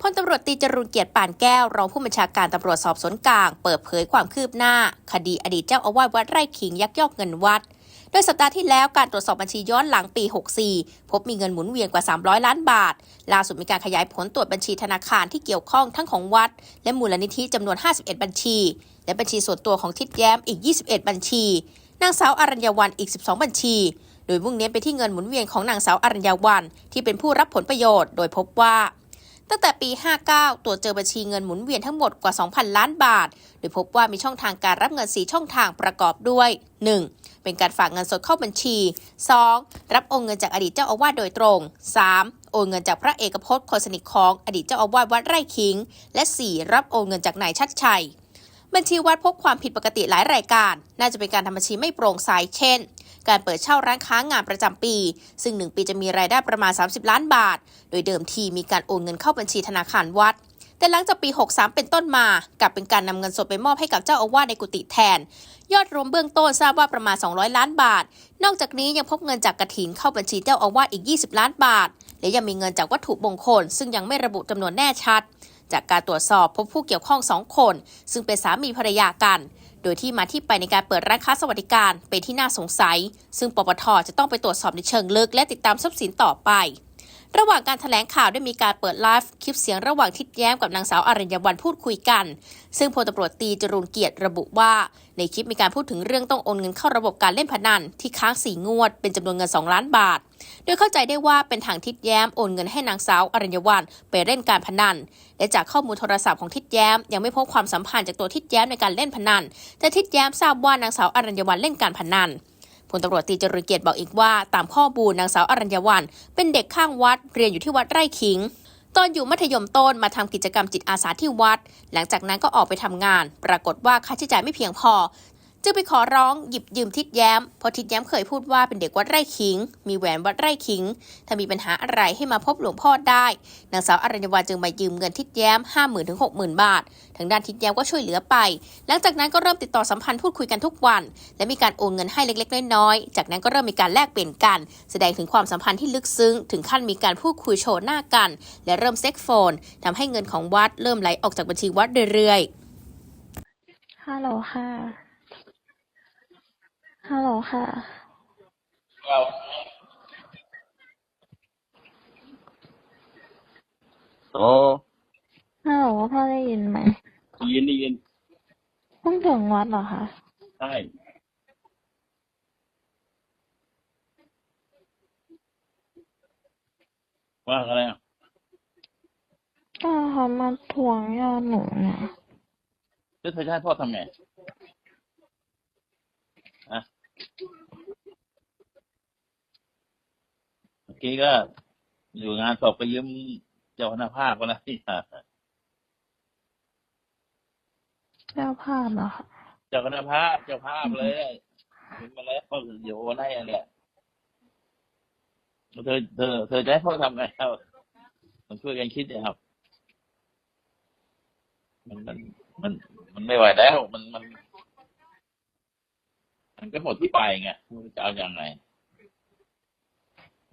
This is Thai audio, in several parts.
พลตำรวจตรีจรูนเกียรติปานแก้ว รองผู้บัญชาการตำรวจสอบสวนกลาง เปิดเผยความคืบหน้า คดีอดีตเจ้าอาวาสวัดไร่ขิงยักยอกเงินวัด โดยสัปดาห์ที่แล้วการตรวจสอบบัญชีย้อนหลังปี 64 พบมีเงินหมุนเวียนกว่า 300 ล้านบาท ล่าสุดมีการขยายผลตรวจบัญชีธนาคารที่เกี่ยวข้องทั้งของวัด และมูลนิธิจำนวน 51 บัญชี และบัญชีส่วนตัวของทิดแย้มอีก 21 บัญชี นางสาวอรัญญวันอีก 12 บัญชีโดยมุ่งเน้นไปที่เงินหมุนเวียนของนางสาวอรัญญวันที่เป็นผู้รับผลประโยชน์ โดยพบว่า ตั้งแต่ปี 59 ตรวจเจอบัญชีเงินหมุนเวียนทั้งหมดกว่า 2,000 ล้านบาท โดยพบว่ามีช่องทางการรับเงิน 4 ช่องทางประกอบด้วย 1. เป็นการฝากเงินสดเข้าบัญชี 2. รับโอนเงินจากอดีตเจ้าอาวาสโดยตรง 3. โอนเงินจากพระเอกพจน์คนสนิทของอดีตเจ้าอาวาสวัดไร่ขิง และ 4. รับโอนเงินจากนายชัดชัย บัญชีวัดพบความผิดปกติหลายรายการ น่าจะเป็นการทำบัญชีไม่โปร่งใสเช่น การเปิดเช่าร้านค้างานประจำปี ซึ่ง 1 ปีจะมีรายได้ประมาณ 30 ล้านบาท โดยเดิมทีมีการโอนเงินเข้าบัญชีธนาคารวัด แต่หลังจากปี 63 เป็นต้นมา กลับเป็นการนำเงินสดไปมอบให้กับเจ้าอาวาสในกุฏิแทน ยอดรวมเบื้องต้นทราบว่าประมาณ 200 ล้านบาท นอกจากนี้ยังพบเงินจากกระถินเข้าบัญชีเจ้าอาวาสอีก 20 ล้านบาท และยังมีเงินจากวัตถุมงคล ซึ่งยังไม่ระบุจำนวนแน่ชัด จากการตรวจสอบพบผู้เกี่ยวข้องสองคน ซึ่งเป็นสามีภรรยากัน โดยที่มาที่ไปในการเปิดร้านค้าสวัสดิการเป็นที่น่าสงสัย ซึ่งปปทจะต้องไปตรวจสอบในเชิงลึกและติดตามทรัพย์สินต่อไป ระหว่างการแถลงข่าวได้มีการเปิดไลฟ์คลิปเสียงระหว่างทิดแย้มกับนางสาวอรัญญวันพูดคุยกัน ซึ่งพลตำรวจตรีจรูนเกียรติระบุว่า ในคลิปมีการพูดถึงเรื่องต้องโอนเงินเข้าระบบการเล่นพนันที่ค้างสี่งวด เป็นจำนวนเงิน 2 ล้านบาท โดยเข้าใจได้ว่าเป็นทางทิดแย้มโอนเงินให้นางสาวอรัญญวันไปเล่นการพนัน และจากข้อมูลโทรศัพท์ของทิดแย้มยังไม่พบความสัมพันธ์จากตัวทิดแย้มในการเล่นพนัน แต่ทิดแย้มทราบว่านางสาวอรัญญวันเล่นการพนัน ลตำรวจตรีจรุเกียรติบอกอีกว่า ตามข้อมูลนางสาวอรัญญวัน เป็นเด็กข้างวัดเรียนอยู่ที่วัดไร่ขิงตอนอยู่มัธยมต้นมาทำกิจกรรมจิตอาสาที่วัด หลังจากนั้นก็ออกไปทำงาน ปรากฏว่าค่าใช้จ่ายไม่เพียงพอ จึงไปขอร้องหยิบยืมทิดแย้มเพราะทิดแย้มเคยพูดว่าเป็นเด็กวัดไร่ขิง มีแหวนวัดไร่ขิง ถ้ามีปัญหาอะไรให้มาพบหลวงพ่อได้ นางสาวอรัญวันจึงมายืมเงินทิดแย้ม5 0 0 0 0ถึง60,000บาท ทางด้านทิดแย้มก็ช่วยเหลือไป หลังจากนั้นก็เริ่มติดต่อสัมพันธ์พูดคุยกันทุกวัน และมีการโอนเงินให้เล็กๆน้อยๆจากนั้นก็เริ่มมีการแลกเปลี่ยนกัน แสดงถึงความสัมพันธ์ที่ลึกซึ้ง ถึงขั้นมีการพูดคุยโชว์หน้ากัน และเริ่มเซ็กโฟนทำให้เงินของวัดเริ่มไหลออกจากบัญชีวัดเรื่อยๆฮัลโหลค่ะ ฮัลโหลค่ะโอ้ฮัลโหลพ่อได้ยินไหมได้ยินได้ยินเพิ่งถึงวัดเหรอคะ ใช่ว่าอะไรอะก็เขามาทวงยอดหนูเนี่ยแล้วเธอจะให้พ่อทำไงอะ เมื่อกี้ก็อยู่งานศพไปยืมเจ้าคณะภาคมาแล้วที่เจ้าภาพเหรอคะเจ้าคณะภาคเจ้าภาพเลยยืมมาแล้วก็เดี๋ยวโอนให้อันเนี่ยเธอเธอเธอจะให้พ่อทำไงครับมันช่วยกันคิดนะครับ มันมันมันมันไม่ไหวแล้ว มันมัน มันก็หมดที่ไปไงมันจะเอาอย่างไร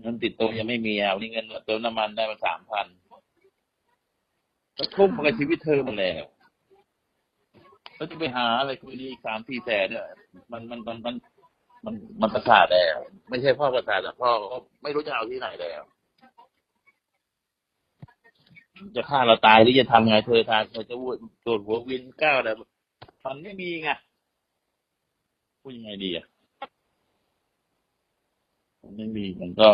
เงินติดตัวยังไม่มีอะวันนี้เงินเติมน้ำมันได้มาสามพันก็ทุ่มไปชีวิตเธอมาแล้วแล้วจะไปหาอะไรคุยดีอีกสามสี่แสนเนี่ยมันมันมันมันมันมันประสาทแล้ว ไม่ใช่พ่อประสาทแต่พ่อก็ไม่รู้จะเอาที่ไหนแล้ว จะฆ่าเราตายหรือจะทำไงเธอทานเธอจะวุ่นตรวจหัววินก้าวอะไรมันไม่มีไง พูดยังไงดีอะไม่มีมันก็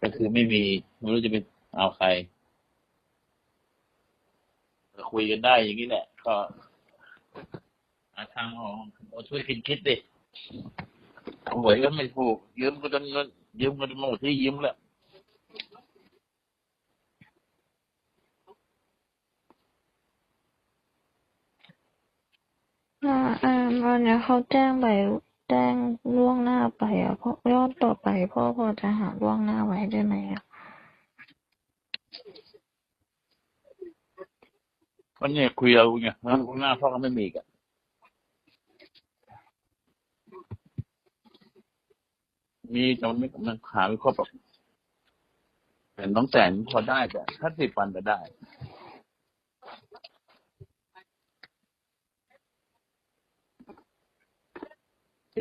ก็คือไม่มีไม่รู้จะไปเอาใครคุยกันได้อย่างนี้แหละ ก็หาทางออกเอช่วยคิดคิดดิหวยก็ไม่ถูกยืมก็จนเงินยืมก็จนหมดที่ยืมแล้ว อ่าอ่าวันเนี้ยเขาแจ้งไปแจ้งล่วงหน้าไปอะเพราะยอดต่อไปพ่อพอจะหาล่วงหน้าไว้ได้ไหมอะก็เนี่ยคุยเอาไงแล้วข้างหน้าพ่อก็ไม่มีกอะมีแต่มันไม่มันหาไม่ครบหรอกแต่น้องแสนพอได้แต่ถ้าสิบวันจะได้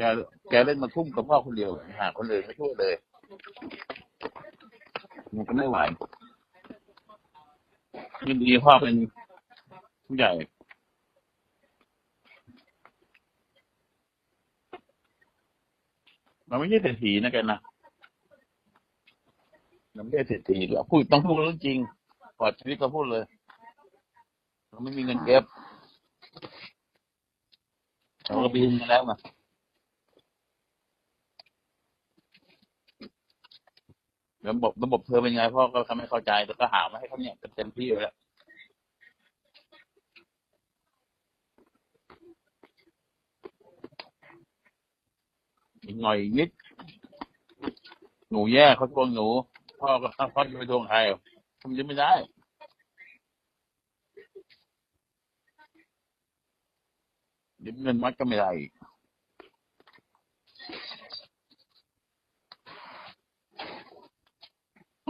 แกแกเล่นมาทุ่มกับพ่อคนเดียวหาคนอื่นไม่ช่วยเลย มันก็ไม่ไหวยินดีพ่อเป็นผู้ใหญ่มันไม่ใช่เศรษฐีนะแกนะมันไม่ใช่เศรษฐีหรอกพูดต้องพูดเรื่องจริงปลอดชีวิตก็พูดเลย เราไม่มีเงินเก็บเราก็บินมาแล้วมา ระบบระบบเธอเป็นไงพ่อก็ทำให้เข้าใจแต่ก็หามาให้เขาเนี่ยเต็มที่เลยแล้วอีกหน่อยนิด หนูแย่เขาทวงหนู พ่อก็พ่อจะไปทวงใครทำยังไม่ได้ดี๋ยวเงินมัดก็ไม่ได้อีก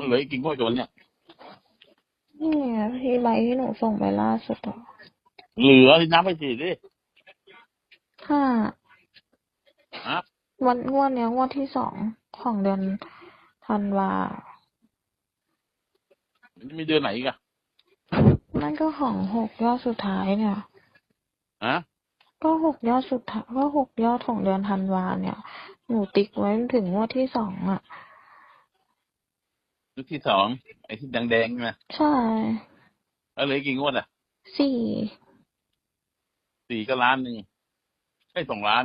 เหลืออีกกี่งวดจนเนี่ย นี่ไงพี่ใบที่หนูส่งไปล่าสุดอะเหลือที่น้ำไปสิดิห้าฮะวันงวดเนี้ยงวดที่สองของเดือนธันวามันจะมีเดือนไหนอีกอะนั่นก็ของหกยอดสุดท้ายเนี่ย ฮะ ก็หกยอดสุดท้ายก็หกยอดของเดือนธันวาเนี่ย หนูติ๊กไว้ถึงงวดที่สองอะ ชุดที่สองไอ้ที่แดงๆใช่ไหมใช่แล้วเหลืออีกกี่งวดอะสี่สี่ก็ล้านหนึ่งไอ้สองล้าน